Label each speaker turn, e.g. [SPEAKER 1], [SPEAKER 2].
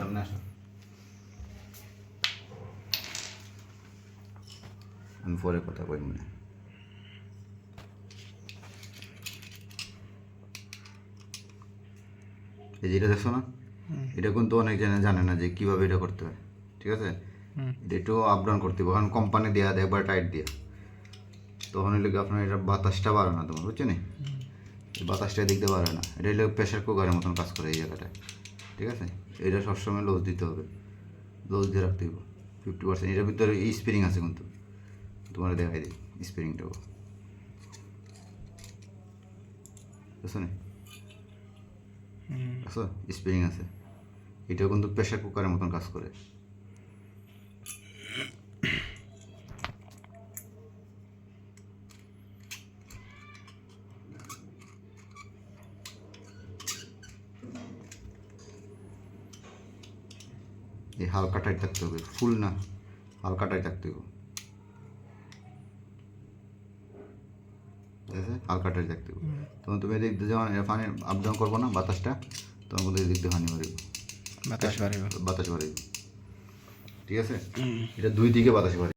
[SPEAKER 1] সামনে আসো আমি পরে কথা কই মনে এই যে এটা দেখছ না? এটা কিন্তু অনেক জনে জানে না যে কীভাবে এটা করতে হয় ঠিক আছে? এটা একটু আপ ডাউন করতে হবে কারণ কোম্পানি দেওয়া দেয় একবার টাইট দিয়া। তখন হলে আপনার এটা বাতাসটা বাড়ে না তোমার বুঝছ নি বাতাসটা দেখতে পারে না। এটা হলো প্রেশার কুকারের মতন কাজ করে এই জায়গাটায়। ঠিক আছে? এটা সবসময় লোজ দিতে হবে। লোজ দিয়ে রাখতে হবে ফিফটি পার্সেন্ট এটার ভিতরে এই স্প্রিং আছে কিন্তু। তোমার দেখাই দিই স্প্রিংটাও বুঝছ না? স্প্রিং আছে। এটাও কিন্তু প্রেশার কুকারের মতন কাজ করে। এই হালকা টাইট থাকতে হবে ফুল না হালকা টাইট থাকতে হবে। হালকা টাইট থাকতে হবে। তখন তুমি এদিক দিয়ে যখন ফানি আপ ডাউন করব না বাতাসটা তখন কিন্তু এদিক দিয়ে ফানি মারিব
[SPEAKER 2] বাতাস বাড়িব।
[SPEAKER 1] বাতাস বাড়িব। ঠিক আছে? এটা দুই দিকে বাতাস বাড়িব।